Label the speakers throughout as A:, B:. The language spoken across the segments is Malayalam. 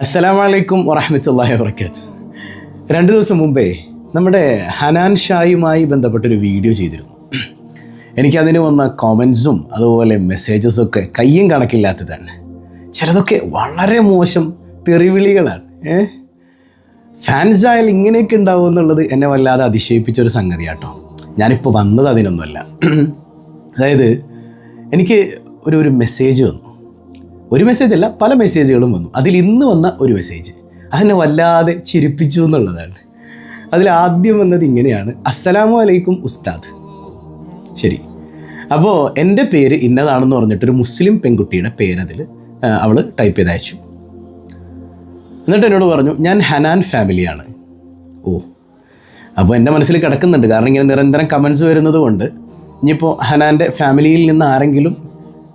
A: അസ്സലാമലൈക്കും വറഹമത്തല്ലാഹി വർക്കാത്ത് രണ്ട് ദിവസം മുമ്പേ നമ്മുടെ ഹനാൻ ഷായുമായി ബന്ധപ്പെട്ടൊരു വീഡിയോ ചെയ്തിരുന്നു. എനിക്കതിന് വന്ന കോമൻസും അതുപോലെ മെസ്സേജസും ഒക്കെ കയ്യും കണക്കില്ലാത്തതാണ് ചിലതൊക്കെ വളരെ മോശം തെറിവിളികളാണ്. ഏ? ഫാൻസ് ആയാൽ ഇങ്ങനെയൊക്കെ ഉണ്ടാവും എന്നുള്ളത് എന്നെ വല്ലാതെ അതിശയിപ്പിച്ചൊരു സംഗതി കേട്ടോ ഞാനിപ്പോൾ വന്നത് അതിനൊന്നുമല്ല. അതായത് എനിക്ക് ഒരു ഒരു മെസ്സേജ് വന്നു. ഒരു മെസ്സേജ് അല്ല പല മെസ്സേജുകളും വന്നു. അതിൽ ഇന്ന് വന്ന ഒരു മെസ്സേജ് അതിനെ വല്ലാതെ ചിരിപ്പിച്ചു എന്നുള്ളതാണ്. അതിൽ ആദ്യം വന്നത് ഇങ്ങനെയാണ്. അസ്സലാമു അലൈക്കും ഉസ്താദ്. ശരി. അപ്പോൾ എന്റെ പേര് ഇന്നതാണെന്ന് പറഞ്ഞിട്ടൊരു മുസ്ലിം പെൺകുട്ടിയുടെ പേരതിൽ അവൾ ടൈപ്പ് ചെയ്ത് അയച്ചു. എന്നിട്ട് എന്നോട് പറഞ്ഞു ഞാൻ ഹനാൻ ഫാമിലിയാണ് ഓ. അപ്പോൾ എന്റെ മനസ്സിൽ കിടക്കുന്നുണ്ട്. കാരണം ഇങ്ങനെ നിരന്തരം കമൻസ് വരുന്നത് കൊണ്ട് ഇനിയിപ്പോൾ ഹനാന്റെ ഫാമിലിയിൽ നിന്ന് ആരെങ്കിലും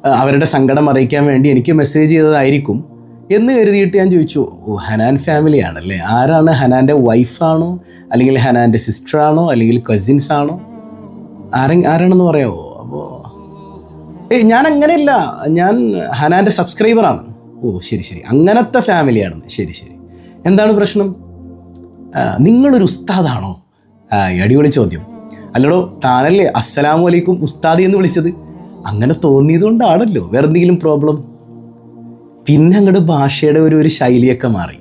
A: അവരുടെ സങ്കടം അറിയിക്കാൻ വേണ്ടി എനിക്ക് മെസ്സേജ് ചെയ്തതായിരിക്കും എന്ന് കരുതിയിട്ട് ഞാൻ ചോദിച്ചു ഓ ഹനാൻ ഫാമിലി ആണല്ലേ? ആരാണ് ഹനാന്റെ വൈഫാണോ അല്ലെങ്കിൽ ഹനാന്റെ സിസ്റ്ററാണോ അല്ലെങ്കിൽ കസിൻസ് ആണോ? ആരെ ആരാണെന്ന് പറയാമോ അപ്പോൾ ഏയ് ഞാൻ അങ്ങനെയല്ല ഞാൻ ഹനാന്റെ സബ്സ്ക്രൈബറാണ് ഓ ശരി ശരി. അങ്ങനത്തെ ഫാമിലിയാണെന്ന് ശരി ശരി. എന്താണ് പ്രശ്നം? നിങ്ങളൊരു ഉസ്താദാണോ? അടിപൊളി ചോദ്യം. അല്ലടോ താനല്ലേ അസ്സലാമലൈക്കും ഉസ്താദി എന്ന് വിളിച്ചത്? അങ്ങനെ തോന്നിയത് കൊണ്ടാണല്ലോ വേറെ എന്തെങ്കിലും പ്രോബ്ലം പിന്നെ അങ്ങോട്ട് ഭാഷയുടെ ഒരു ഒരു ശൈലിയൊക്കെ മാറി.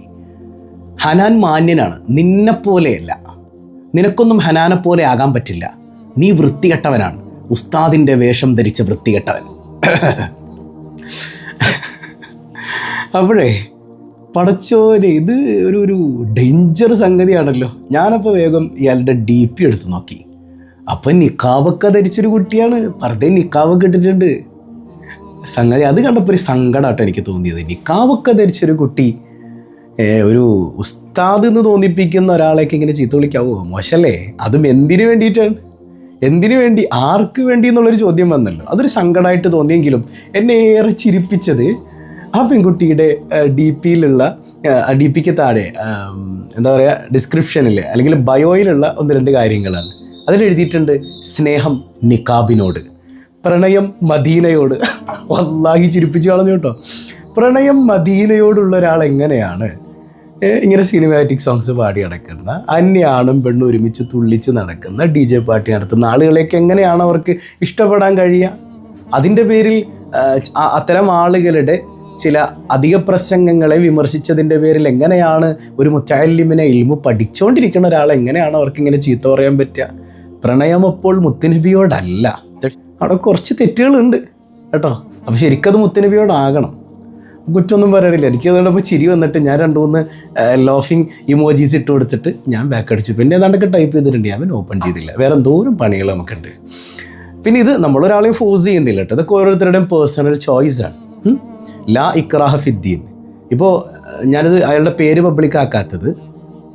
A: ഹനാൻ മാന്യനാണ്. നിന്നെപ്പോലെയല്ല നിനക്കൊന്നും ഹനാനെ പോലെ ആകാൻ പറ്റില്ല. നീ വൃത്തികെട്ടവനാണ്. ഉസ്താദിന്റെ വേഷം ധരിച്ച വൃത്തികെട്ടവൻ. അപ്പോഴേ പടച്ചോനെ ഇത് ഒരു ഒരു ഡേഞ്ചർ സംഗതിയാണല്ലോ. ഞാനപ്പോൾ വേഗം ഇയാളുടെ ഡി പി എടുത്ത് നോക്കി. അപ്പം നിക്കാവൊക്കെ ധരിച്ചൊരു കുട്ടിയാണ്. വെറുതെ നിക്കാവൊക്കെ ഇട്ടിട്ടുണ്ട്. സംഗതി അത് കണ്ടപ്പോൾ ഒരു സങ്കടമായിട്ട് എനിക്ക് തോന്നിയത്. നിക്കാവൊക്കെ ധരിച്ചൊരു കുട്ടി ഒരു ഉസ്താദ് എന്ന് തോന്നിപ്പിക്കുന്ന ഒരാളേക്ക് ഇങ്ങനെ ചീത്ത വിളിക്കാവോ? മോശമല്ലേ അതും എന്തിനു വേണ്ടിയിട്ടാണ്? എന്തിനു വേണ്ടി? ആർക്ക് വേണ്ടി എന്നുള്ളൊരു ചോദ്യം വന്നല്ലോ. അതൊരു സങ്കടമായിട്ട് തോന്നിയെങ്കിലും എന്നെ ഏറെ ചിരിപ്പിച്ചത് ആ പെൺകുട്ടിയുടെ ഡി പിയിലുള്ള ഡി പിക്ക് താഴെ എന്താ പറയുക ഡിസ്ക്രിപ്ഷനിൽ അല്ലെങ്കിൽ ബയോയിലുള്ള ഒന്ന് രണ്ട് കാര്യങ്ങളാണ്. അതിൽ എഴുതിയിട്ടുണ്ട് സ്നേഹം നിക്കാബിനോട് പ്രണയം മദീനയോട്. വല്ലാഹി ചിരിപ്പിച്ച് കളഞ്ഞു കേട്ടോ. പ്രണയം മദീനയോടുള്ള ഒരാൾ എങ്ങനെയാണ്? ഇങ്ങനെ സിനിമാറ്റിക് സോങ്സ് പാടി നടക്കുന്ന അന്യാണും പെണ്ണും ഒരുമിച്ച് തുള്ളിച്ച് നടക്കുന്ന ഡി ജെ പാർട്ടി നടത്തുന്ന ആളുകളെയൊക്കെ എങ്ങനെയാണ് അവർക്ക് ഇഷ്ടപ്പെടാൻ കഴിയുക? അതിന്റെ പേരിൽ അത്തരം ആളുകളുടെ ചില അധിക പ്രസംഗങ്ങളെ വിമർശിച്ചതിന്റെ പേരിൽ എങ്ങനെയാണ് ഒരു മുറ്റാലിമിനെ ഇൽമു പഠിച്ചുകൊണ്ടിരിക്കുന്ന ഒരാൾ എങ്ങനെയാണ് അവർക്ക് ഇങ്ങനെ ചീത്ത പറയാൻ പറ്റുക? പ്രണയം അപ്പോൾ മുത്തുനബിയോടല്ല. അവിടെ കുറച്ച് തെറ്റുകളുണ്ട് കേട്ടോ. അപ്പോൾ ശരിക്കത് മുത്തുനബിയോടാകണം. കുറ്റമൊന്നും പറയണില്ല. എനിക്ക് അതുകൊണ്ടപ്പോൾ ചിരി വന്നിട്ട് ഞാൻ രണ്ട് മൂന്ന് ലോഫിങ് ഇമോജീസ് ഇട്ട് കൊടുത്തിട്ട് ഞാൻ ബാക്ക് അടിച്ചു. പിന്നെ ഏതാണ്ടൊക്കെ ടൈപ്പ് ചെയ്തിട്ടുണ്ട്. ഞാൻ ഓപ്പൺ ചെയ്തില്ല. വേറെ എന്തോരം പണികൾ നമുക്കുണ്ട്. പിന്നെ ഇത് നമ്മളൊരാളെയും ഫോഴ്സ് ചെയ്യുന്നില്ല കേട്ടോ. ഇതൊക്കെ ഓരോരുത്തരുടെയും പേഴ്സണൽ ചോയ്സ് ആണ്. ലാ ഇക്രാഹ ഫിദ്ദീൻ. ഇപ്പോൾ ഞാനിത് അയാളുടെ പേര് പബ്ലിക് ആക്കാത്തത്.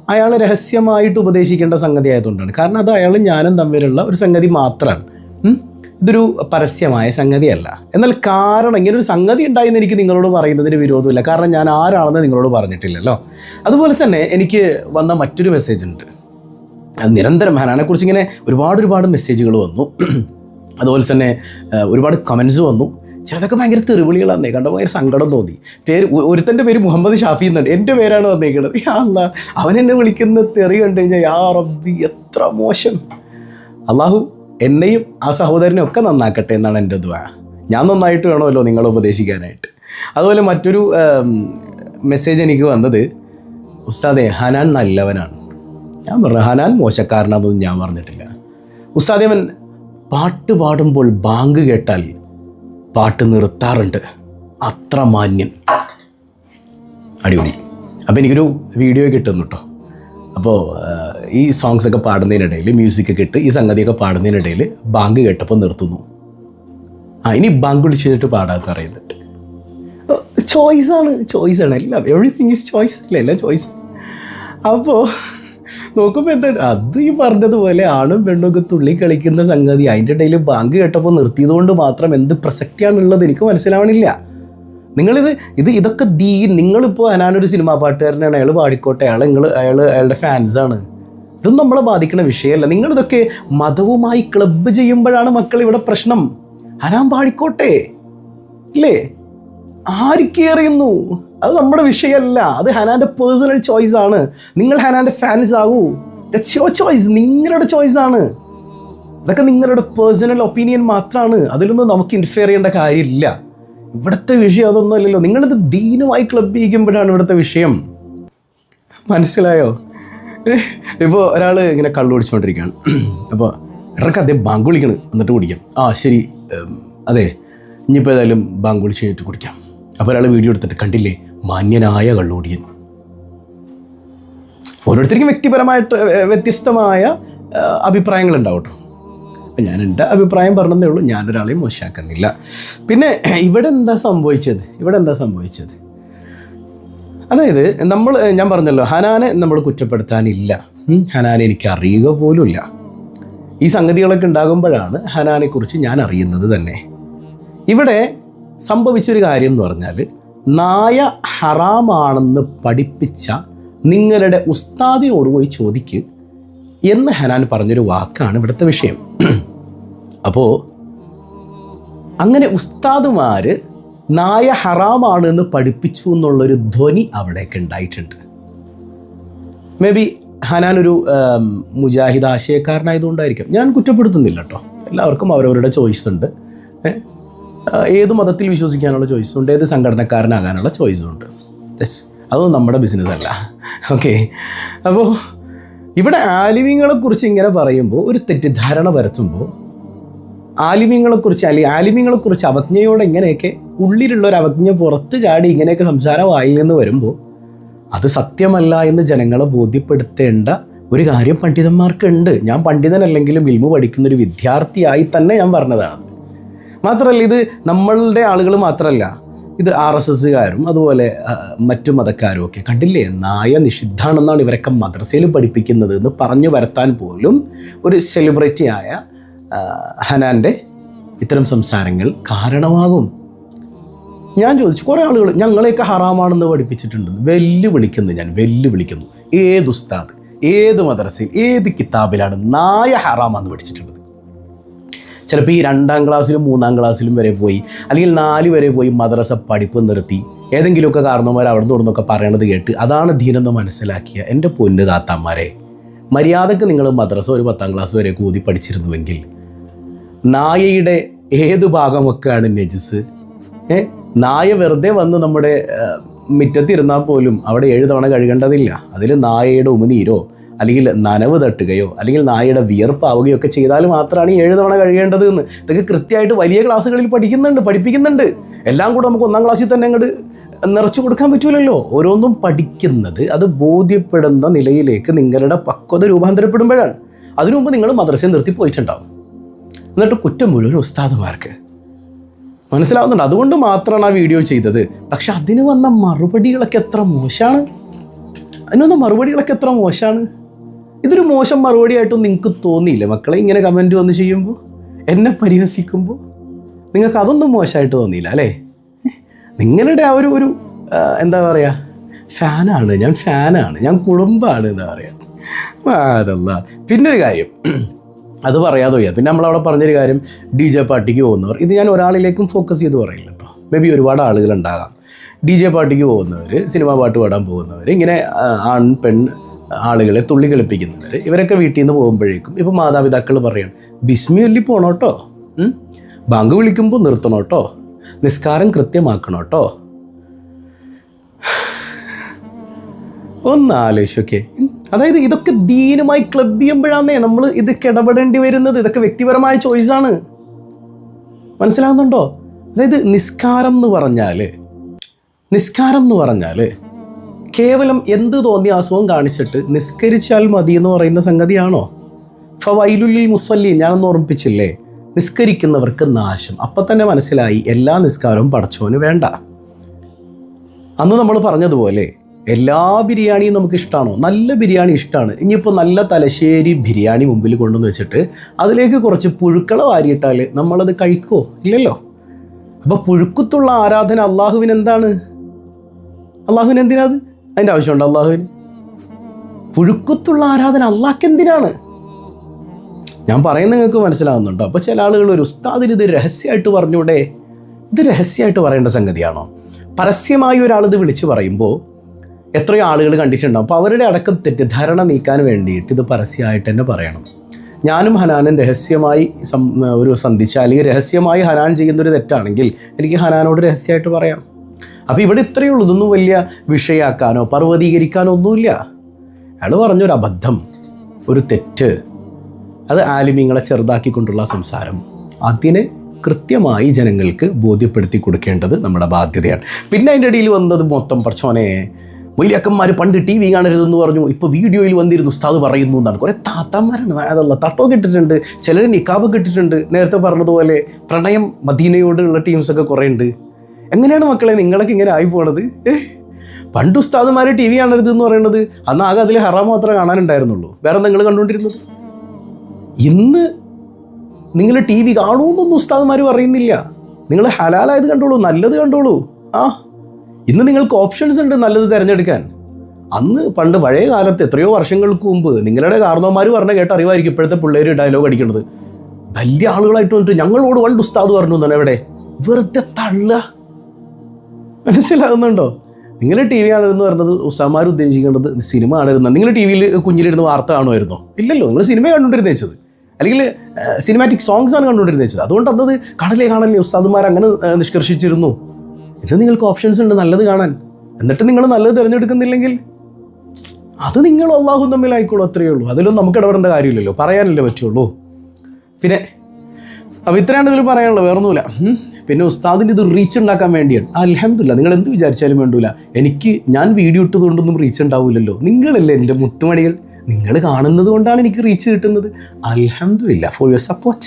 A: അയാൾ രഹസ്യമായിട്ട് ഉപദേശിക്കേണ്ട സംഗതി ആയതുകൊണ്ടാണ്. കാരണം അത് അയാളും ഞാനും തമ്മിലുള്ള ഒരു സംഗതി മാത്രമാണ് ഇതൊരു പരസ്യമായ സംഗതിയല്ല. എന്നാൽ കാരണം ഇങ്ങനൊരു സംഗതി ഉണ്ടായെന്ന് എനിക്ക് നിങ്ങളോട് പറയുന്നതിന് വിരോധമില്ല. കാരണം ഞാൻ ആരാണെന്ന് നിങ്ങളോട് പറഞ്ഞിട്ടില്ലല്ലോ. അതുപോലെ തന്നെ എനിക്ക് വന്ന മറ്റൊരു മെസ്സേജ് ഉണ്ട്. അത് നിരന്തരം ഹനാനെക്കുറിച്ച് ഇങ്ങനെ ഒരുപാട് ഒരുപാട് മെസ്സേജുകൾ വന്നു. അതുപോലെ തന്നെ ഒരുപാട് കമൻസ് വന്നു. ചിലതൊക്കെ ഭയങ്കര തെറിവിളികളാന്നേ. കണ്ടോ? ഭയങ്കര സങ്കടം തോന്നി. പേര് ഒരുത്തന്റെ പേര് മുഹമ്മദ് ഷാഫി എന്നുണ്ട്. എന്റെ പേരാണ് വന്നേക്കുന്നത് യാ അല്ലാ അവൻ എന്നെ വിളിക്കുന്ന തെറി കണ്ടു കഴിഞ്ഞാൽ യാ റബ്ബി എത്ര മോശം. അള്ളാഹു എന്നെയും ആ സഹോദരനെ ഒക്കെ നന്നാക്കട്ടെ എന്നാണ് എന്റെ ദ്വാ ഞാൻ നന്നായിട്ട് വേണമല്ലോ നിങ്ങളെ ഉപദേശിക്കാനായിട്ട്. അതുപോലെ മറ്റൊരു മെസ്സേജ് എനിക്ക് വന്നത് ഉസ്താദെ ഹനാൻ നല്ലവനാണ്. ഞാൻ പറഞ്ഞു ഹനാൻ മോശക്കാരനാണെന്നൊന്നും ഞാൻ പറഞ്ഞിട്ടില്ല. ഉസ്താദേവൻ പാട്ട് പാടുമ്പോൾ ബാങ്ക് കേട്ടാൽ പാട്ട് നിർത്താറുണ്ട്. അത്ര മാന്യൻ. അടിപൊളി. അപ്പോൾ എനിക്കൊരു വീഡിയോ കിട്ടുന്നു കേട്ടോ അപ്പോൾ ഈ സോങ്സ് ഒക്കെ പാടുന്നതിനിടയിൽ മ്യൂസിക് ഒക്കെ ഇട്ട് ഈ സംഗതിയൊക്കെ പാടുന്നതിനിടയിൽ ബാങ്ക് കേട്ടപ്പോൾ നിർത്തുന്നു. ആ ഇനി ബാങ്ക് വിളിച്ചിട്ട് പാടാന്ന് പറയുന്നുണ്ട്. ചോയ്സാണ് ചോയ്സാണ് എല്ലാം എവറിത്തിങ് ഈസ് ചോയ്സ് അല്ലേ എല്ലാം ചോയ്സ് അപ്പോൾ നോക്കുമ്പോൾ എന്താണ്? അത് ഈ പറഞ്ഞതുപോലെ ആണും പെണ്ണും ഒക്കെ തുള്ളി കളിക്കുന്ന സംഗതി. അതിന്റെ ഇടയിൽ ബാങ്ക് കേട്ടപ്പോൾ നിർത്തിയതുകൊണ്ട് മാത്രം എന്ത് പ്രസക്തിയാണുള്ളത് എനിക്ക് മനസ്സിലാവണില്ല. നിങ്ങളിത് ഇത് ഇതൊക്കെ ദീ നിങ്ങളിപ്പോൾ അനാനൊരു സിനിമാ പാട്ടുകാരനാണ്. അയാൾ പാടിക്കോട്ടെ. അയാൾ നിങ്ങൾ അയാൾ അയാളുടെ ഫാൻസാണ്. ഇതൊന്നും നമ്മളെ ബാധിക്കുന്ന വിഷയമല്ല. നിങ്ങളിതൊക്കെ മതവുമായി ക്ലബ്ബ് ചെയ്യുമ്പോഴാണ് മക്കൾ ഇവിടെ പ്രശ്നം. അനാൻ പാടിക്കോട്ടെ. ഇല്ലേ? ആര് കെയർ അത് നമ്മുടെ വിഷയമല്ല. അത് ഹനാന്റെ പേഴ്സണൽ ചോയ്സ് ആണ്. നിങ്ങൾ ഹനാന്റെ ഫാൻസ് ആകൂ. ദറ്റ്സ് യുവർ ചോയ്സ് നിങ്ങളുടെ ചോയ്സ് ആണ്. അതൊക്കെ നിങ്ങളുടെ പേഴ്സണൽ ഒപ്പീനിയൻ മാത്രമാണ് അതിലൊന്നും നമുക്ക് ഇൻഫെയർ ചെയ്യേണ്ട കാര്യമില്ല. ഇവിടുത്തെ വിഷയം അതൊന്നും അല്ലല്ലോ. നിങ്ങളിത് ദീനുമായി ക്ലബ് ചെയ്യിക്കുമ്പോഴാണ് ഇവിടുത്തെ വിഷയം. മനസ്സിലായോ? ഇപ്പോൾ ഒരാൾ ഇങ്ങനെ കള്ളു കുടിച്ചുകൊണ്ടിരിക്കുകയാണ് അപ്പോൾ ഇടയ്ക്ക് അദ്ദേഹം ബാങ്ക് വിളിക്കണം. എന്നിട്ട് കുടിക്കാം. ആ ശരി. അതെ. ഇനിയിപ്പോൾ ഏതായാലും ബാങ്ക് വിളിച്ച് കഴിഞ്ഞിട്ട് കുടിക്കാം. അപ്പോൾ ഒരാൾ വീഡിയോ എടുത്തിട്ട് കണ്ടില്ലേ? മാന്യനായ കള്ളൂടിയൻ. ഓരോരുത്തർക്കും വ്യക്തിപരമായിട്ട് വ്യത്യസ്തമായ അഭിപ്രായങ്ങൾ അഭിപ്രായങ്ങളുണ്ടാവും കേട്ടോ അപ്പം ഞാൻ എന്റെ അഭിപ്രായം പറഞ്ഞതേ ഉള്ളൂ. ഞാനൊരാളെയും മോശമാക്കുന്നില്ല. പിന്നെ ഇവിടെ എന്താ സംഭവിച്ചത്? ഇവിടെ എന്താ സംഭവിച്ചത്? അതായത് നമ്മൾ ഞാൻ പറഞ്ഞല്ലോ ഹനാനെ നമ്മൾ കുറ്റപ്പെടുത്താനില്ല. ഹനാനെ എനിക്ക് അറിയുക പോലുമില്ല. ഈ സംഗതികളൊക്കെ ഉണ്ടാകുമ്പോഴാണ് ഹനാനെക്കുറിച്ച് ഞാൻ അറിയുന്നത് തന്നെ. ഇവിടെ സംഭവിച്ചൊരു കാര്യം എന്ന് പറഞ്ഞാൽ നായ ഹറാമാണെന്ന് പഠിപ്പിച്ച നിങ്ങളുടെ ഉസ്താദിനോട് പോയി ചോദിക്ക് എന്ന് ഹനാൻ പറഞ്ഞൊരു വാക്കാണ് ഇവിടുത്തെ വിഷയം. അപ്പോൾ അങ്ങനെ ഉസ്താദുമാർ നായ ഹറാമാണ് എന്ന് പഠിപ്പിച്ചു എന്നുള്ളൊരു ധ്വനി അവിടേക്ക് ഉണ്ടായിട്ടുണ്ട്. മേ ബി ഹനാൻ ഒരു മുജാഹിദ് ആശയക്കാരനായതുകൊണ്ടായിരിക്കും. ഞാൻ കുറ്റപ്പെടുത്തുന്നില്ല കേട്ടോ. എല്ലാവർക്കും അവരവരുടെ ചോയ്സ് ഉണ്ട്. ഏത് മതത്തിൽ വിശ്വസിക്കാനുള്ള ചോയ്സും ഉണ്ട്? ഏത് സംഘടനക്കാരനാകാനുള്ള ചോയ്സും ഉണ്ട്? അതൊന്നും നമ്മുടെ ബിസിനസ് അല്ല. ഓക്കെ അപ്പോൾ ഇവിടെ ആലിമ്യങ്ങളെക്കുറിച്ച് ഇങ്ങനെ പറയുമ്പോൾ ഒരു തെറ്റിദ്ധാരണ പരത്തുമ്പോൾ ആലിമ്യങ്ങളെക്കുറിച്ച് അല്ലെങ്കിൽ ആലിമ്യങ്ങളെക്കുറിച്ച് അവജ്ഞയോടെ ഇങ്ങനെയൊക്കെ ഉള്ളിലുള്ള ഒരു അവജ്ഞ പുറത്ത് ചാടി ഇങ്ങനെയൊക്കെ സംസാരം നിന്ന് വരുമ്പോൾ അത് സത്യമല്ല എന്ന് ജനങ്ങളെ ബോധ്യപ്പെടുത്തേണ്ട ഒരു കാര്യം പണ്ഡിതന്മാർക്കുണ്ട്. ഞാൻ പണ്ഡിതനല്ലെങ്കിലും ഇൽമു പഠിക്കുന്നൊരു വിദ്യാർത്ഥിയായി തന്നെ ഞാൻ പറഞ്ഞതാണ്. മാത്രമല്ല ഇത് നമ്മളുടെ ആളുകൾ മാത്രമല്ല ഇത് ആർ എസ് എസ്സുകാരും അതുപോലെ മറ്റു മതക്കാരും ഒക്കെ കണ്ടില്ലേ? നായ നിഷിദ്ധാണെന്നാണ് ഇവരൊക്കെ മദ്രസയിൽ പഠിപ്പിക്കുന്നത് എന്ന് പറഞ്ഞു വരുത്താൻ പോലും ഒരു സെലിബ്രിറ്റിയായ ഹനാന്റെ ഇത്തരം സംസാരങ്ങൾ കാരണമാകും. ഞാൻ ചോദിച്ചു കുറേ ആളുകൾ ഞങ്ങളെയൊക്കെ ഹറാമാണെന്ന് പഠിപ്പിച്ചിട്ടുണ്ട്. വെല്ലുവിളിക്കുന്നു ഞാൻ വെല്ലുവിളിക്കുന്നു. ഏത് ഉസ്താദ് ഏത് മദ്രസയിൽ ഏത് കിതാബിലാണ് നായ ഹറാമാന്ന് പഠിച്ചിട്ടുള്ളത്? ചിലപ്പോൾ ഈ രണ്ടാം ക്ലാസ്സിലും മൂന്നാം ക്ലാസ്സിലും വരെ പോയി അല്ലെങ്കിൽ നാല് വരെ പോയി മദ്രസ പഠിപ്പ് നിർത്തി ഏതെങ്കിലുമൊക്കെ കാരണവന്മാർ അവിടെ നിന്ന് ഇവിടുന്നൊക്കെ പറയണത് കേട്ട് അതാണ് ദീനെന്ന് മനസ്സിലാക്കിയ എന്റെ പൊന്ന് താത്താന്മാരെ മര്യാദയ്ക്ക് നിങ്ങൾ മദ്രസ ഒരു പത്താം ക്ലാസ് വരെ കൂതി പഠിച്ചിരുന്നുവെങ്കിൽ നായയുടെ ഏത് ഭാഗമൊക്കെയാണ് നെജിസ്? ഏ? നായ വെറുതെ വന്ന് നമ്മുടെ മുറ്റത്തിരുന്നാൽ പോലും അവിടെ ഏഴ് തവണ കഴുകേണ്ടതില്ല. അതിൽ നായയുടെ ഉമിനീരോ അല്ലെങ്കിൽ നനവ് തട്ടുകയോ അല്ലെങ്കിൽ നായയുടെ വിയർപ്പാവുകയോ ഒക്കെ ചെയ്താൽ മാത്രമാണ് ഈ ഏഴ് തവണ കഴിയേണ്ടത് എന്ന്. ഇതൊക്കെ കൃത്യമായിട്ട് വലിയ ക്ലാസ്സുകളിൽ പഠിക്കുന്നുണ്ട് പഠിപ്പിക്കുന്നുണ്ട്. എല്ലാം കൂടെ നമുക്ക് ഒന്നാം ക്ലാസ്സിൽ തന്നെ അങ്ങോട്ട് നിറച്ചു കൊടുക്കാൻ പറ്റൂലല്ലോ. ഓരോന്നും പഠിക്കുന്നത് അത് ബോധ്യപ്പെടുന്ന നിലയിലേക്ക് നിങ്ങളുടെ പക്വത രൂപാന്തരപ്പെടുമ്പോഴാണ്. അതിനു മുമ്പ് നിങ്ങൾ മദ്രസ നിർത്തി പോയിട്ടുണ്ടാവും. എന്നിട്ട് കുറ്റം മുഴുവൻ ഉസ്താദുമാർക്ക്. മനസ്സിലാവുന്നുണ്ട്? അതുകൊണ്ട് മാത്രമാണ് ആ വീഡിയോ ചെയ്തത്. പക്ഷെ അതിന് വന്ന മറുപടികളൊക്കെ എത്ര മോശമാണ്? അതിന് വന്ന മറുപടികളൊക്കെ എത്ര മോശമാണ്? ഇതൊരു മോശം മറുപടിയായിട്ടും നിങ്ങൾക്ക് തോന്നിയില്ല? മക്കളെ ഇങ്ങനെ കമന്റ് വന്ന് ചെയ്യുമ്പോൾ എന്നെ പരിഹസിക്കുമ്പോൾ നിങ്ങൾക്ക് അതൊന്നും മോശമായിട്ട് തോന്നിയില്ല അല്ലേ? നിങ്ങളുടെ ആ ഒരു ഒരു എന്താ പറയുക ഫാനാണ്. ഞാൻ ഫാനാണ്. ഞാൻ കുടുംബമാണ് എന്താ പറയുക അതല്ല പിന്നൊരു കാര്യം അത് പറയാതെ വയ്യ. പിന്നെ നമ്മളവിടെ പറഞ്ഞൊരു കാര്യം ഡി ജെ പാർട്ടിക്ക് പോകുന്നവർ ഇത് ഞാൻ ഒരാളിലേക്കും ഫോക്കസ് ചെയ്ത് പറയില്ല കേട്ടോ മേ ബി ഒരുപാട് ആളുകൾ ഉണ്ടാകാം. ഡി ജെ പാർട്ടിക്ക് പോകുന്നവർ സിനിമാ പാട്ട് പാടാൻ പോകുന്നവർ ഇങ്ങനെ ആൺ പെൺ ആളുകളെ തുള്ളി കളിപ്പിക്കുന്നവർ ഇവരൊക്കെ വീട്ടിൽ നിന്ന് പോകുമ്പോഴേക്കും ഇപ്പോൾ മാതാപിതാക്കൾ പറയണം ബിസ്മി ഒല്ലി ഉം? ബാങ്ക് വിളിക്കുമ്പോൾ നിർത്തണം കേട്ടോ നിസ്കാരം കൃത്യമാക്കണം കേട്ടോ ഒന്ന് ആലോചിച്ചൊക്കെ അതായത് ഇതൊക്കെ ദീനുമായി ക്ലബ് ചെയ്യുമ്പോഴാന്നേ നമ്മൾ ഇത് കിടപെടേണ്ടി വരുന്നത്. ഇതൊക്കെ വ്യക്തിപരമായ ചോയ്സാണ് മനസ്സിലാവുന്നുണ്ടോ? അതായത് നിസ്കാരം എന്ന് പറഞ്ഞാൽ നിസ്കാരം എന്ന് പറഞ്ഞാൽ കേവലം എന്ത് തോന്നിയ അസുഖം കാണിച്ചിട്ട് നിസ്കരിച്ചാൽ മതി എന്ന് പറയുന്ന സംഗതിയാണോ? ഫവൈലുലിൽ മുസല്ലി ഞാനൊന്ന് ഓർമ്മിപ്പിച്ചില്ലേ? നിസ്കരിക്കുന്നവർക്ക് നാശം. അപ്പം തന്നെ മനസ്സിലായി എല്ലാ നിസ്കാരവും പടച്ചോന് വേണ്ട. അന്ന് നമ്മൾ പറഞ്ഞതുപോലെ എല്ലാ ബിരിയാണിയും നമുക്ക് ഇഷ്ടമാണോ നല്ല ബിരിയാണി ഇഷ്ടമാണ് ഇനിയിപ്പോൾ നല്ല തലശ്ശേരി ബിരിയാണി മുമ്പിൽ കൊണ്ടുവന്ന് വെച്ചിട്ട് അതിലേക്ക് കുറച്ച് പുഴുക്കള വാരിയിട്ടാൽ നമ്മളത് കഴിക്കുമോ ഇല്ലല്ലോ. അപ്പോൾ പുഴുക്കത്തുള്ള ആരാധന അള്ളാഹുവിനെന്താണ്? എന്താണ് അള്ളാഹുവിന് എന്തിനാ അത്? അതിന്റെ ആവശ്യമുണ്ട് അള്ളാഹുവിന്? പുഴുക്കത്തുള്ള ആരാധന അള്ളാഹ്ക്ക് എന്തിനാണ്? ഞാൻ പറയുന്നത് നിങ്ങൾക്ക് മനസ്സിലാകുന്നുണ്ടോ അപ്പോൾ ചില ആളുകൾ ഒരു ഉസ്താദിന് ഇത് രഹസ്യമായിട്ട് പറഞ്ഞൂടെ? ഇത് രഹസ്യമായിട്ട് പറയേണ്ട സംഗതിയാണോ? പരസ്യമായി ഒരാൾ ഇത് വിളിച്ചു പറയുമ്പോൾ എത്രയോ ആളുകൾ കണ്ടിട്ടുണ്ടാവും. അപ്പോൾ അവരുടെ അടക്കം തെറ്റിദ്ധാരണ നീക്കാൻ വേണ്ടിയിട്ട് ഇത് പരസ്യമായിട്ട് തന്നെ പറയണം. ഞാനും ഹനാനും രഹസ്യമായി ഒരു സന്ധിച്ച അല്ലെങ്കിൽ രഹസ്യമായി ഹനാൻ ചെയ്യുന്നൊരു തെറ്റാണെങ്കിൽ എനിക്ക് ഹനാനോട് രഹസ്യമായിട്ട് പറയാം. അപ്പോൾ ഇവിടെ ഇത്രയേ ഉള്ളൂ. ഇതൊന്നും വലിയ വിഷയാക്കാനോ പർവതീകരിക്കാനോ ഒന്നുമില്ല. അയാൾ പറഞ്ഞൊരു അബദ്ധം ഒരു തെറ്റ്. അത് ആലിമീങ്ങളെ ചെറുതാക്കിക്കൊണ്ടുള്ള സംസാരം. അതിന് കൃത്യമായി ജനങ്ങൾക്ക് ബോധ്യപ്പെടുത്തി കൊടുക്കേണ്ടത് നമ്മുടെ ബാധ്യതയാണ്. പിന്നെ അതിന്റെ ഇടയിൽ വന്നത് മൊത്തം പറച്ചോനെ മൊയ്ലിയക്കന്മാർ പണ്ട് ടി വി കാണരുതെന്ന് പറഞ്ഞു. ഇപ്പോൾ വീഡിയോയിൽ വന്നിരുന്നു ഉസ്താദ് പറയുന്നു എന്നാണ്. കുറേ താത്താന്മാരാണ് അതല്ല തട്ടോ കിട്ടിട്ടുണ്ട് ചിലർ നിക്കാബ് കിട്ടിട്ടുണ്ട് നേരത്തെ പറഞ്ഞതുപോലെ പ്രണയം മദീനയോടുള്ള ടീംസൊക്കെ കുറേ ഉണ്ട് എങ്ങനെയാണ് മക്കളെ നിങ്ങളൊക്കെ ഇങ്ങനെ ആയി പോണത്? പണ്ട് ഉസ്താദുമാർ ടി വി കാണരുത് എന്ന് പറയുന്നത് അന്ന് ആകെ അതിൽ ഹറാം മാത്രമേ കാണാനുണ്ടായിരുന്നുള്ളൂ. വേറെ നിങ്ങൾ കണ്ടുകൊണ്ടിരുന്നത്? ഇന്ന് നിങ്ങൾ ടി വി കാണുമെന്നൊന്നും ഉസ്താദുമാർ പറയുന്നില്ല. നിങ്ങൾ ഹലാലായത് കണ്ടോളൂ നല്ലത് കണ്ടോളൂ. ആ ഇന്ന് നിങ്ങൾക്ക് ഓപ്ഷൻസ് ഉണ്ട് നല്ലത് തിരഞ്ഞെടുക്കാൻ. അന്ന് പണ്ട് പഴയ കാലത്ത് എത്രയോ വർഷങ്ങൾക്ക് മുമ്പ് നിങ്ങളുടെ കാരണവന്മാർ പറഞ്ഞ കേട്ട അറിവായിരിക്കും ഇപ്പോഴത്തെ പിള്ളേർ ഡയലോഗ് അടിക്കുന്നത് വലിയ ആളുകളായിട്ട് വന്നിട്ട് ഞങ്ങളോട് വണ്ട് ഉസ്താദ് പറഞ്ഞു എന്നാണ് എവിടെ? വെറുതെ തള്ളുക മനസ്സിലാകുന്നുണ്ടോ? നിങ്ങൾ ടി വി ആണെന്ന് പറഞ്ഞത് ഉസാമാർ ഉദ്ദേശിക്കേണ്ടത് സിനിമ ആണെന്ന് നിങ്ങൾ ടി വിയിൽ കുഞ്ഞിലിരുന്ന് വാർത്ത കാണുമായിരുന്നോ? ഇല്ലല്ലോ നിങ്ങൾ സിനിമ കണ്ടുകൊണ്ടിരുന്ന വെച്ചത് അല്ലെങ്കിൽ സിനിമാറ്റിക് സോങ്സ് ആണ് കണ്ടുകൊണ്ടിരുന്ന വെച്ചത് അതുകൊണ്ട് അന്നത് കടലേ കാണല്ലേ ഉസ്താദുമാർ അങ്ങനെ നിഷ്കർഷിച്ചിരുന്നു. ഇന്ന് നിങ്ങൾക്ക് ഓപ്ഷൻസ് ഉണ്ട് നല്ലത് കാണാൻ. എന്നിട്ട് നിങ്ങൾ നല്ലത് തിരഞ്ഞെടുക്കുന്നില്ലെങ്കിൽ അത് നിങ്ങൾ അള്ളാഹു തമ്മിലായിക്കോളൂ അത്രയേ ഉള്ളൂ. അതിലൊന്നും നമുക്ക് ഇടപെടേണ്ട കാര്യമില്ലല്ലോ. പറയാനല്ലേ പറ്റുള്ളൂ. പിന്നെ അപ്പോൾ ഇത്രയാണ് ഇതിൽ പറയാനുള്ളത് വേറൊന്നുമില്ല. പിന്നെ ഉസ്താദിന്റെ ഇത് റീച്ച് ഉണ്ടാക്കാൻ വേണ്ടിയാണ്. അലഹമില്ല നിങ്ങൾ എന്ത് വിചാരിച്ചാലും വേണ്ടൂല. എനിക്ക് ഞാൻ വീഡിയോ ഇട്ടതുകൊണ്ടൊന്നും റീച്ച് ഉണ്ടാവില്ലല്ലോ നിങ്ങളല്ലേ എന്റെ മുത്തുമണികൾ? നിങ്ങൾ കാണുന്നത് കൊണ്ടാണ് എനിക്ക് റീച്ച് കിട്ടുന്നത്. അലഹമില്ല ഫോർ യുവർ സപ്പോർട്ട്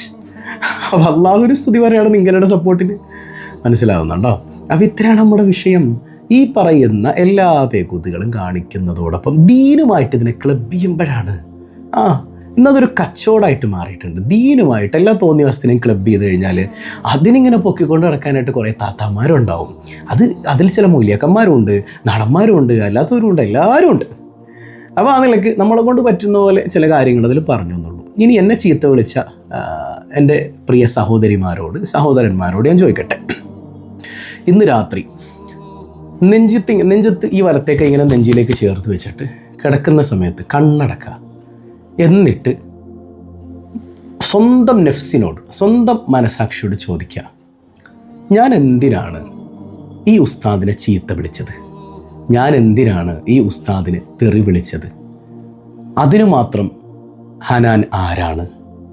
A: അപ്പോൾ അള്ളാഹു ഒരു സ്തുതി പറയാണ് നിങ്ങളുടെ സപ്പോർട്ടിന് മനസ്സിലാവുന്നുണ്ടോ? അപ്പോൾ ഇത്രയാണ് നമ്മുടെ വിഷയം. ഈ പറയുന്ന എല്ലാ പേക്കൂത്തുകളും കാണിക്കുന്നതോടൊപ്പം ദീനുമായിട്ട് ഇതിനെ ക്ലബ് ചെയ്യുമ്പോഴാണ്. ആ ഇന്നതൊരു കച്ചവടമായിട്ട് മാറിയിട്ടുണ്ട്. ദീനുമായിട്ട് എല്ലാ തോന്നിയ വസ്തുവിനെയും ക്ലബ് ചെയ്ത് കഴിഞ്ഞാൽ അതിനിങ്ങനെ പൊക്കിക്കൊണ്ട് നടക്കാനായിട്ട് കുറേ താത്താമാരുണ്ടാവും. അത് അതിൽ ചില മൂല്യക്കന്മാരും ഉണ്ട് നടന്മാരും ഉണ്ട് അല്ലാത്തവരും ഉണ്ട് എല്ലാവരും ഉണ്ട് അപ്പോൾ ആ നിലയ്ക്ക് നമ്മളെ കൊണ്ട് പറ്റുന്ന പോലെ ചില കാര്യങ്ങൾ അതിൽ പറഞ്ഞു എന്നുള്ളൂ. ഇനി എന്നെ ചീത്ത വിളിച്ച എന്റെ പ്രിയ സഹോദരിമാരോട് സഹോദരന്മാരോട് ഞാൻ ചോദിക്കട്ടെ. ഇന്ന് രാത്രി നെഞ്ചത്ത് നെഞ്ചത്ത് ഈ വലത്തേക്ക് ഇങ്ങനെ നെഞ്ചിലേക്ക് ചേർത്ത് വെച്ചിട്ട് കിടക്കുന്ന സമയത്ത് കണ്ണടക്കുക എന്നിട്ട് സ്വന്തം നെഫ്സിനോട് സ്വന്തം മനസാക്ഷിയോട് ചോദിക്കുക ഞാൻ എന്തിനാണ് ഈ ഉസ്താദിനെ ചീത്ത വിളിച്ചത്? ഞാൻ എന്തിനാണ് ഈ ഉസ്താദിനെ തെറി വിളിച്ചത്? അതിനു മാത്രം ഹനാൻ ആരാണ്?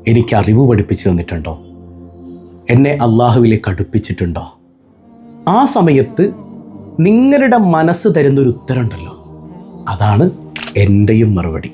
A: എനിക്ക് അറിവ് പഠിപ്പിച്ചു തന്നിട്ടുണ്ടോ? എന്നെ അള്ളാഹുവിലേക്ക് അടുപ്പിച്ചിട്ടുണ്ടോ? ആ സമയത്ത് നിങ്ങളുടെ മനസ്സ് തരുന്നൊരു ഉത്തരമുണ്ടല്ലോ. അതാണ് എന്റെയും മറുപടി.